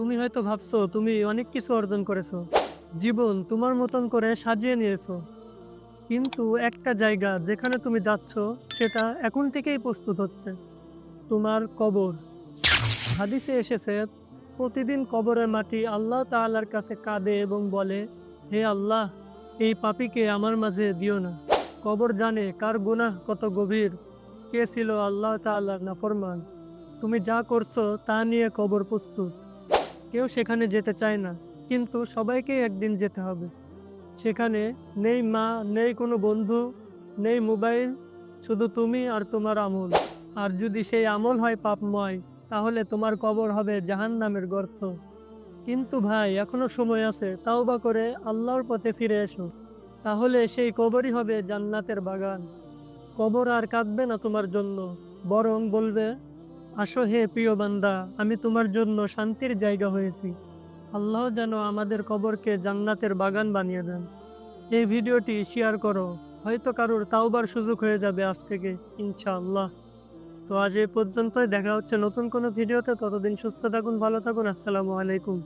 তুমি হয়তো ভাবছ, তুমি অনেক কিছু অর্জন করেছ। জীবন তোমার মতন করে সাজিয়ে নিয়েছো। কিন্তু একটা জায়গা যেখানে তুমি যাচ্ছ, সেটা এখন থেকেই প্রস্তুত হচ্ছে। তোমার কবর। হাদিসে এসেছে, প্রতিদিন কবরের মাটি আল্লাহ তাআলার কাছে কাঁদে এবং বলে, হে আল্লাহ, এই পাপীকে আমার মাঝে দিও না। কবর জানে কার গুনাহ কত গভীর, কে ছিল আল্লাহ তাআলার নাফরমান। তুমি যা করছ তা নিয়ে কবর প্রস্তুত। কেউ সেখানে যেতে চায় না, কিন্তু সবাইকেই একদিন যেতে হবে। সেখানে নেই মা, নেই কোনো বন্ধু, নেই মোবাইল, শুধু তুমি আর তোমার আমল। আর যদি সেই আমল হয় পাপময়, তাহলে তোমার কবর হবে জাহান নামের গর্ত। কিন্তু ভাই, এখনও সময় আছে, তাওবা করে আল্লাহর পথে ফিরে এসো। তাহলে সেই কবরই হবে জান্নাতের বাগান। কবর আর কাঁদবে না তোমার জন্য, বরং বলবে আসো হে প্রিয় বান্দা, আমি তোমার জন্য শান্তির জায়গা হয়েছি। আল্লাহ যেন আমাদের কবরকে জান্নাতের বাগান বানিয়ে দেন। এই ভিডিওটি শেয়ার করো, হয়তো কারোর তাওবার সুযোগ হয়ে যাবে আজ থেকে, ইনশাআল্লাহ। তো আজ এই পর্যন্তই, দেখা হচ্ছে নতুন কোনো ভিডিওতে, ততদিন সুস্থ থাকুন, ভালো থাকুন, আসসালামু আলাইকুম।